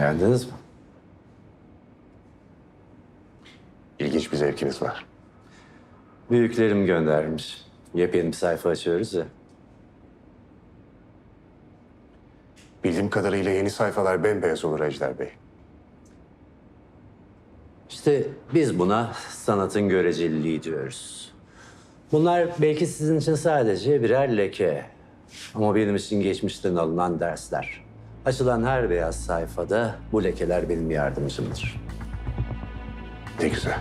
Beğendiniz mi? İlginç bir zevkiniz var. Büyüklerim göndermiş. Yepyeni bir sayfa açıyoruz ya. Bildiğim kadarıyla yeni sayfalar bembeyaz olur Ejder Bey. İşte biz buna sanatın göreceliliği diyoruz. Bunlar belki sizin için sadece birer leke. Ama benim için geçmişten alınan dersler. Açılan her beyaz sayfada bu lekeler benim yardımcımdır. Ne güzel.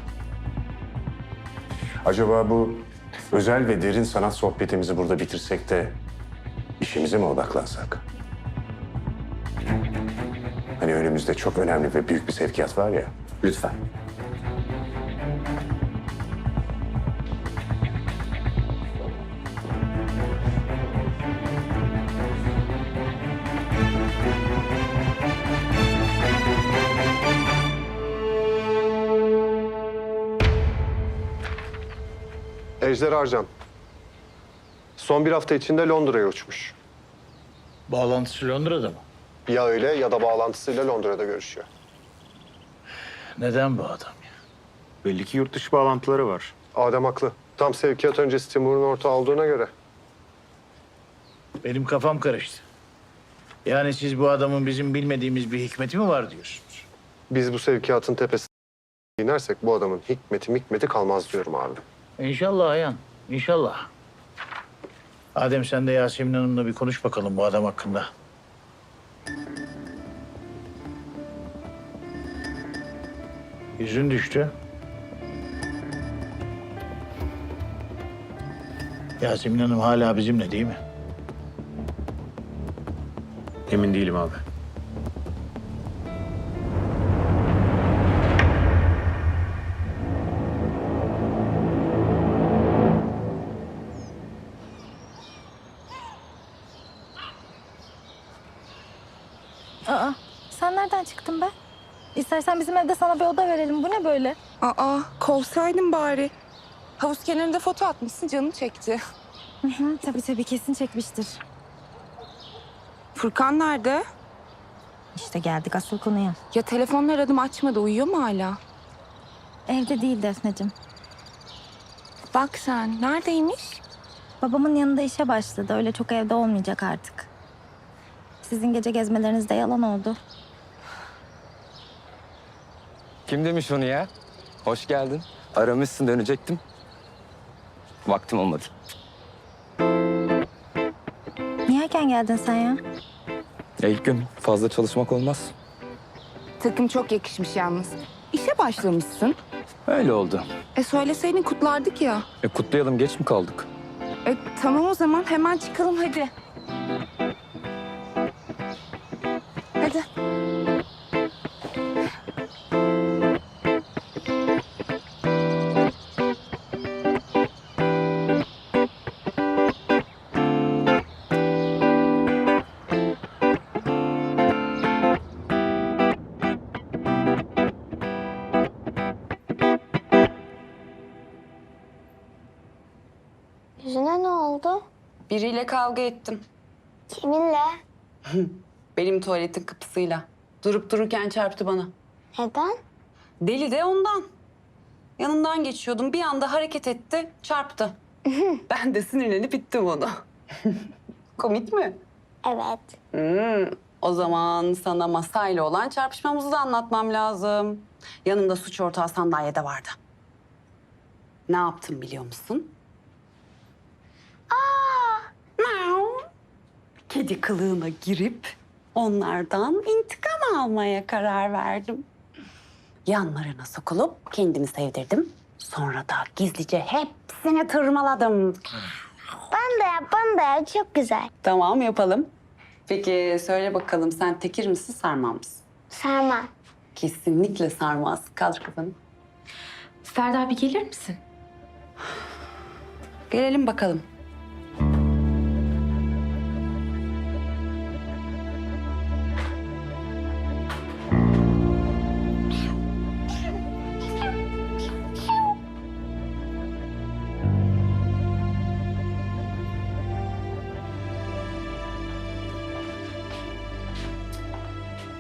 Acaba bu özel ve derin sanat sohbetimizi burada bitirsek de işimize mi odaklansak? Hani önümüzde çok önemli ve büyük bir sevkiyat var ya. Lütfen. Ejder Arcan. Son bir hafta içinde Londra'ya uçmuş. Bağlantısı Londra'da mı? Ya öyle ya da bağlantısıyla Londra'da görüşüyor. Neden bu adam ya? Belli ki yurt dışı bağlantıları var. Adem haklı. Tam sevkiyat öncesi Timur'un ortağı olduğuna göre. Benim kafam karıştı. Yani siz bu adamın bizim bilmediğimiz bir hikmeti mi var diyorsunuz? Biz bu sevkiyatın tepesine inersek bu adamın hikmeti mikmeti kalmaz diyorum abi. İnşallah Ayhan, inşallah. Adem sen de Yasemin Hanım'la bir konuş bakalım bu adam hakkında. Yüzün düştü. Yasemin Hanım hala bizimle değil mi? Emin değilim abi. Nereden çıktın be? İstersen bizim evde sana bir oda verelim. Bu ne böyle? Aa, kovsaydın bari. Havuz kenarında foto atmışsın, canı çekti. Hı hı, tabii tabii kesin çekmiştir. Furkan nerede? İşte geldik asıl konuya. Ya telefonla aradım açmadı, uyuyor mu hala? Evde değil Defne'cim. Bak sen, neredeymiş? Babamın yanında işe başladı. Öyle çok evde olmayacak artık. Sizin gece gezmeleriniz de yalan oldu. Kim demiş onu ya? Hoş geldin. Aramışsın dönecektim. Vaktim olmadı. Niye erken geldin sen ya? Ya ilk gün fazla çalışmak olmaz. Takım çok yakışmış yalnız. İşe başlamışsın. Öyle oldu. E söyleseydin kutlardık ya. E kutlayalım geç mi kaldık? E tamam o zaman hemen çıkalım hadi. Hadi. Biriyle kavga ettim. Kiminle? Benim tuvaletin kapısıyla. Durup dururken çarptı bana. Neden? Deli de ondan. Yanından geçiyordum. Bir anda hareket etti, çarptı. ben de sinirlenip ittim onu. Komik mi? Evet. Hmm, o zaman sana masayla olan çarpışmamızı da anlatmam lazım. Yanımda suç ortağı sandalyede vardı. Ne yaptım biliyor musun? Aa! Miau. Kedi kılığına girip onlardan intikam almaya karar verdim. Yanlarına sokulup kendimi sevdirdim. Sonra da gizlice hepsini tırmaladım. Ben de yap, ben de yap. Çok güzel. Tamam yapalım. Peki söyle bakalım sen tekir misin sarma mısın? Sarma. Kesinlikle sarmaz. Kaldır kafanı. Ferda bir gelir misin? Gelelim bakalım.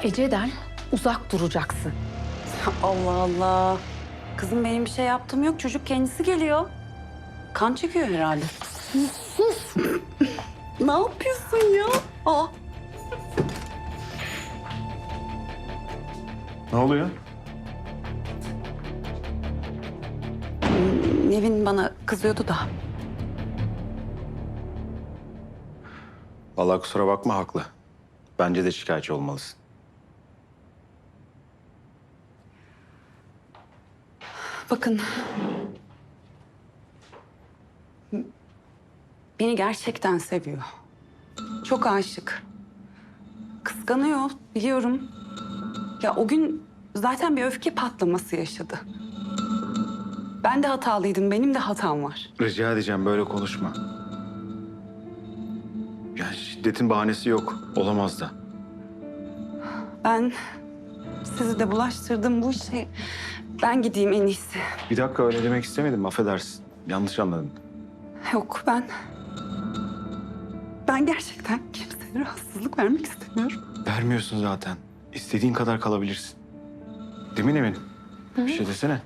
Ece'den Uzak duracaksın. Allah Allah. Kızım benim bir şey yaptığım yok. Çocuk kendisi geliyor. Kan çekiyor herhalde. Sus. ne yapıyorsun ya? Aa, Ne oluyor? Nevin bana kızıyordu da. Vallahi kusura bakma haklı. Bence de şikayetçi olmalısın. Bakın. Beni gerçekten seviyor. Çok aşık. Kıskanıyor biliyorum. Ya o gün zaten bir öfke patlaması yaşadı. Ben de hatalıydım. Benim de hatam var. Rica edeceğim böyle konuşma. Yani şiddetin bahanesi yok. Olamaz da. Ben sizi de bulaştırdım bu işe. Ben gideyim en iyisi. Bir dakika öyle demek istemedim. Affedersin. Yanlış anladın. Yok ben... Ben gerçekten kimseye rahatsızlık vermek istemiyorum. Vermiyorsun zaten. İstediğin kadar kalabilirsin. Değil mi Nevin? Bir şey desene.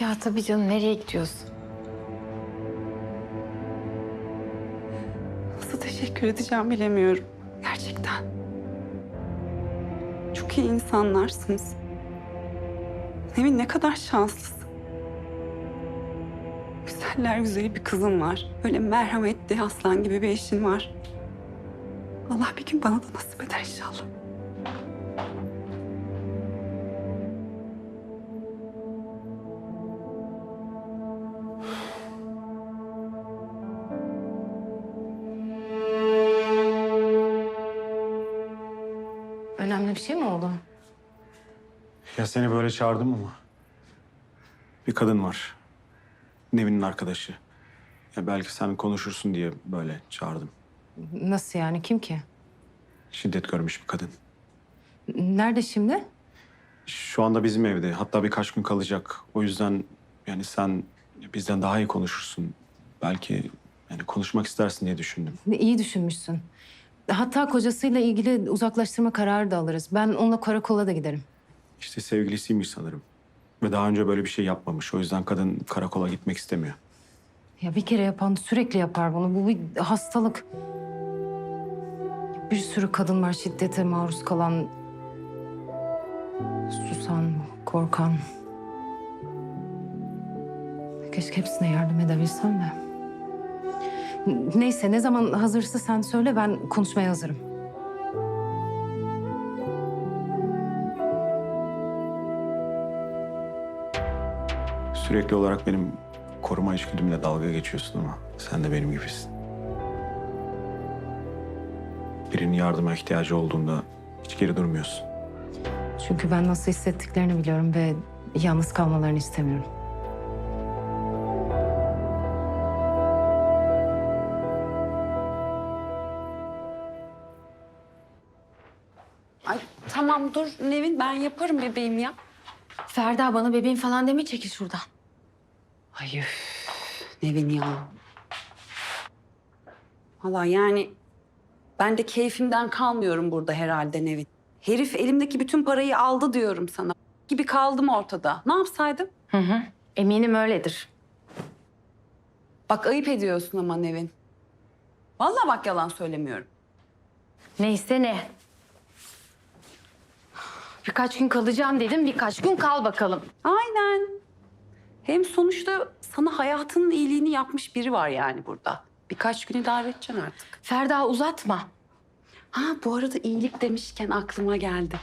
Ya tabii canım nereye gidiyorsun? Nasıl teşekkür edeceğim bilemiyorum. Gerçekten. Çok iyi insanlarsınız. Nevin ne kadar şanslısın. Güzeller güzeli bir kızın var. Öyle merhametli aslan gibi bir eşin var. Allah bir gün bana da nasip eder inşallah. Önemli bir şey mi oldu? Ya seni böyle çağırdım ama. Bir kadın var. Nevin'in arkadaşı. Ya belki sen konuşursun diye böyle çağırdım. Nasıl yani? Kim ki? Şiddet görmüş bir kadın. Nerede şimdi? Şu anda bizim evde. Hatta birkaç gün kalacak. O yüzden yani sen bizden daha iyi konuşursun. Belki yani konuşmak istersin diye düşündüm. İyi düşünmüşsün. Hatta kocasıyla ilgili uzaklaştırma kararı da alırız. Ben onunla karakola da giderim. İşte sevgilisiymiş sanırım. Ve daha önce böyle bir şey yapmamış. O yüzden kadın karakola gitmek istemiyor. Ya bir kere yapan sürekli yapar bunu. Bu bir hastalık. Bir sürü kadın var şiddete maruz kalan. Susan, korkan. Keşke hepsine yardım edebilsem de. Neyse ne zaman hazırsa sen söyle ben konuşmaya hazırım. Sürekli olarak benim koruma içgüdümle dalga geçiyorsun ama sen de benim gibisin. Birinin yardıma ihtiyacı olduğunda hiç geri durmuyorsun. Çünkü ben nasıl hissettiklerini biliyorum ve yalnız kalmalarını istemiyorum. Ay tamam dur Nevin ben yaparım bebeğim ya. Ferda bana bebeğim falan deme çekil şuradan. Ay üf, Nevin ya. Valla yani ben de keyfimden kalmıyorum burada herhalde Nevin. Herif elimdeki bütün parayı aldı diyorum sana. Gibi kaldım ortada. Ne yapsaydım? Hı hı. Eminim öyledir. Bak ayıp ediyorsun ama Nevin. Vallahi bak yalan söylemiyorum. Neyse ne. Birkaç gün kalacağım dedim. Birkaç gün kal bakalım. Aynen. Hem sonuçta sana hayatının iyiliğini yapmış biri var yani burada. Birkaç gün idare edeceksin artık. Ferda uzatma. Ha bu arada iyilik demişken aklıma geldi.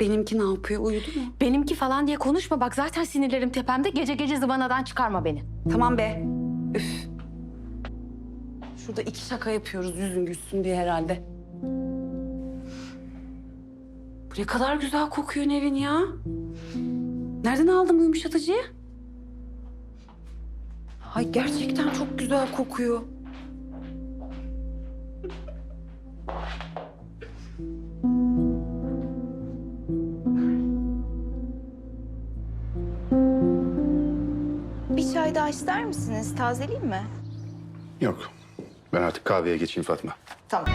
Benimki ne yapıyor? Uyudu mu? Benimki falan diye konuşma. Bak zaten sinirlerim tepemde. Gece gece zıvanadan çıkarma beni. Tamam be. Üf. Şurada iki şaka yapıyoruz yüzün gülsün diye herhalde. Bu ne kadar güzel kokuyor Nevin ya. Nereden aldın bu yumuşatıcıyı? Ay gerçekten çok güzel kokuyor. Bir çay daha ister misiniz? Tazeleyeyim mi? Yok. Ben artık kahveye geçeyim Fatma. Tamam.